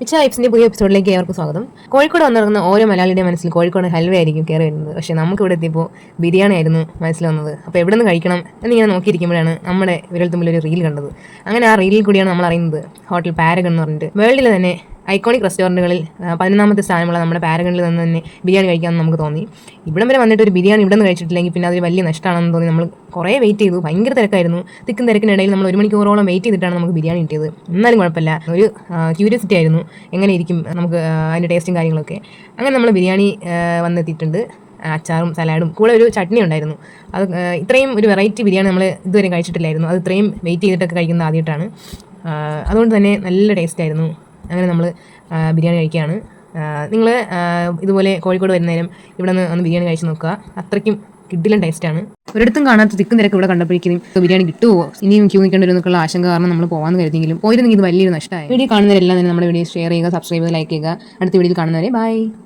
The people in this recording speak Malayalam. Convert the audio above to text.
പിച്ച പുതിയ എപ്പിസോഡിലേക്ക് ഏവർക്കും സ്വാഗതം. കോഴിക്കോട് വന്നിറങ്ങുന്ന ഓരോ മലയാളിയുടെ മനസ്സിൽ കോഴിക്കോട് ഹൽവ ആയിരിക്കും കയറി വരുന്നത് പക്ഷേ നമുക്ക് ഇവിടെ എത്തിയപ്പോൾ ബിരിയാണി ആയിരുന്നു മനസ്സിൽ വന്നത് അപ്പോൾ എവിടെ നിന്ന് കഴിക്കണം എന്നിങ്ങനെ നോക്കിയിരിക്കുമ്പോഴാണ് നമ്മുടെ വിരൽ തുമ്പിൽ ഒരു റീൽ കണ്ടത്. അങ്ങനെ ആ റീലിൽ കൂടിയാണ് നമ്മൾ അറിയുന്നത് ഹോട്ടൽ പാരഗൺ എന്ന് പറഞ്ഞിട്ട്. വേൾഡിൽ തന്നെ ഐക്കോണിക് റെസ്റ്റോറന്റുകളിൽ പതിനൊന്നാമത്തെ സ്ഥാനമുള്ള നമ്മുടെ പാരഗണിൽ നിന്ന് തന്നെ ബിരിയാണി കഴിക്കാമെന്ന് നമുക്ക് തോന്നി. ഇവിടം വരെ വന്നിട്ട് ഒരു ബിരിയാണി ഇവിടെ നിന്ന് കഴിച്ചിട്ടില്ലെങ്കിൽ പിന്നെ അതൊരു വലിയ നഷ്ടമാണെന്ന് തോന്നി. നമ്മൾ കുറേ വെയിറ്റ് ചെയ്തു. ഭയങ്കര തിരക്കായിരുന്നു. തിക്കും തിരക്കിനിടയിൽ നമ്മൾ ഒരു മണിക്കൂറോളം വെയിറ്റ് ചെയ്തിട്ടാണ് നമുക്ക് ബിരിയാണി കിട്ടിയത്. എന്നാലും കുഴപ്പമില്ല. ഒരു ക്യൂരിയോസിറ്റി ആയിരുന്നു. എങ്ങനെ ഇരിക്കും നമുക്ക് അതിന്റെ ടേസ്റ്റും കാര്യങ്ങളൊക്കെ. അങ്ങനെ നമ്മൾ ബിരിയാണി വന്നെത്തിയിട്ടുണ്ട്. അച്ചാറും സലാഡും. കൂടെ ഒരു ചട്നി ഉണ്ടായിരുന്നു. അത് ഇത്രയും ഒരു വെറൈറ്റി ബിരിയാണി നമ്മൾ ഇതുവരെ കഴിച്ചിട്ടില്ലായിരുന്നു. അത് ഇത്രയും വെയിറ്റ് ചെയ്തിട്ടൊക്കെ കഴിക്കുന്നത് ആദ്യമായിട്ടാണ്. അതുകൊണ്ട് തന്നെ നല്ല ടേസ്റ്റ് ആയിരുന്നു. അങ്ങനെ നമ്മൾ ബിരിയാണി കഴിക്കുകയാണ് നിങ്ങൾ ഇതുപോലെ കോഴിക്കോട് വരുന്നേരം ഇവിടെ നിന്ന് ഒന്ന് ബിരിയാണി കഴിച്ച് നോക്കുക. അത്രയ്ക്കും കിഡിലും ടേസ്റ്റാണ് ഒരിടത്തും കാണാത്ത തിക്കും തിരക്ക് ഇവിടെ കണ്ടപ്പോഴേക്കും ബിരിയാണി കിട്ടുമോ ഇനിയും ക്യൂ നിൽക്കേണ്ടി വരുന്നൊക്കെയുള്ള ആശങ്ക കാരണം നമ്മൾ പോകാമെന്ന് കരുതിയെങ്കിലും. പോയിരുന്നെങ്കിൽ ഇത് വലിയൊരു നഷ്ടമായി വീഡിയോ കാണുന്നവരെല്ലാം തന്നെ നമ്മുടെ വീഡിയോ ഷെയർ ചെയ്യുക സബ്സ്ക്രൈബ് ചെയ്യുക ലൈക്ക് ചെയ്യുക. അടുത്ത വീഡിയോയിൽ കാണുന്നവരെ ബൈ